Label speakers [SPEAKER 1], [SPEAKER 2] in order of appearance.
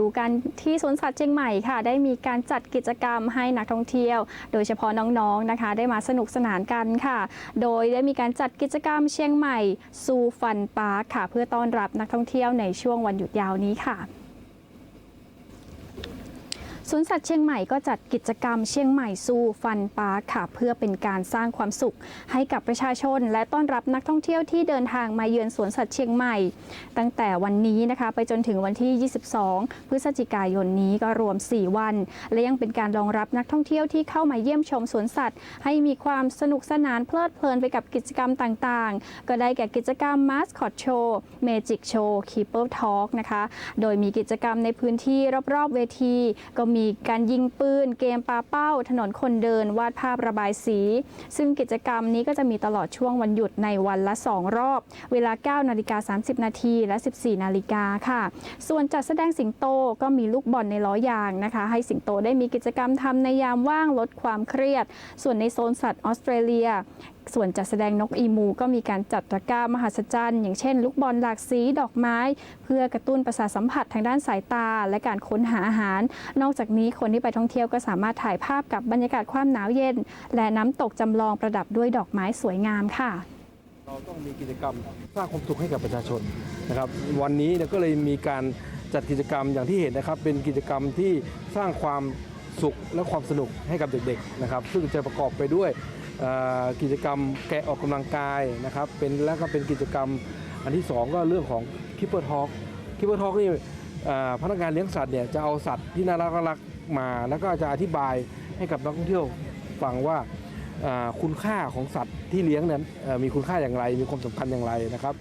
[SPEAKER 1] ดูกันที่สวนสัตว์เชียงใหม่ค่ะ ได้มีการจัดกิจกรรมให้นักท่องเที่ยว โดยเฉพาะน้องๆนะคะ ได้มาสนุกสนานกันค่ะ โดยได้มีการจัดกิจกรรมเชียงใหม่ซูฟันปาร์คค่ะ เพื่อต้อนรับนักท่องเที่ยวในช่วงวันหยุดยาวนี้ค่ะ สวนสัตว์เชียงใหม่ก็จัดกิจกรรมเชียงใหม่ซูฟันปาร์คค่ะเพื่อเป็นการสร้างความสุข ให้กับประชาชน และต้อนรับนักท่องเที่ยวที่เดินทางมาเยือนสวนสัตว์เชียงใหม่ ตั้งแต่วันนี้นะคะ ไปจนถึงวันที่ 22 พฤศจิกายนนี้ก็รวม 4 วัน และยังเป็นการรองรับนักท่องเที่ยวที่เข้ามาเยี่ยมชมสวนสัตว์ ให้มีความสนุกสนานเพลิดเพลินไปกับกิจกรรมต่างๆ ก็ได้แก่กิจกรรม Mascot Show Magic Show Keeper Talk นะคะโดยมีกิจกรรมในพื้นที่รอบๆเวทีก็มีการยิงปืน เกมปาเป้า ถนนคนเดิน วาดภาพระบายสี ซึ่งกิจกรรมนี้ก็จะมีตลอดช่วงวันหยุดในวันละ 2 รอบ เวลา 9 นาฬิกา 30 นาทีและ 14 นาฬิกาค่ะ ส่วนจัดแสดงสิงโตก็มีลูกบอลในล้อยางนะคะ ให้สิงโตได้มีกิจกรรมทำในยามว่างลดความเครียด ส่วนในโซนสัตว์ออสเตรเลียส่วนจัดแสดงนกอีมูก็มีการจัดตะกร้ามหัศจรรย์ อย่างเช่น ลูกบอลหลากสีดอกไม้ เพื่อกระตุ้นประสาทสัมผัสทางด้านสายตา และการค้นหาอาหาร นอกจากากนี้คนที่ไปท่องเที่ยวก็สามารถถ่ายภาพกับบรรยากาศความหนาวเย็น และน้ำตกจำลองประดับด้วยดอกไม้สวยงามค่ะ
[SPEAKER 2] เราต้องมีกิจกรรมสร้างความสุขให้กับประชาชนนะครับ วันนี้ก็เลยมีการจัดกิจกรรมอย่างที่เห็นนะครับ เป็นกิจกรรมที่สร้างความสุขและความสนุกให้กับเด็กๆนะครับ ซึ่งจะประกอบไปด้วยกิจกรรมแกะออกกำลังกายนะครับ เป็นแล้วก็เป็นกิจกรรมอันที่สองก็เรื่องของคิปเปอร์ทอ k คิปเปอร์ทอ k นี่ พนักงานเลี้ยงสัตว์เนี่ยจะเอาสัตว์ที่น่ารักรักมา แล้วก็จะอธิบายให้กับนักท่องเที่ยวฟังว่าคุณค่าของสัตว์ที่เลี้ยงนั้นมีคุณค่าอย่างไร มีความสำคัญอย่างไรนะครับ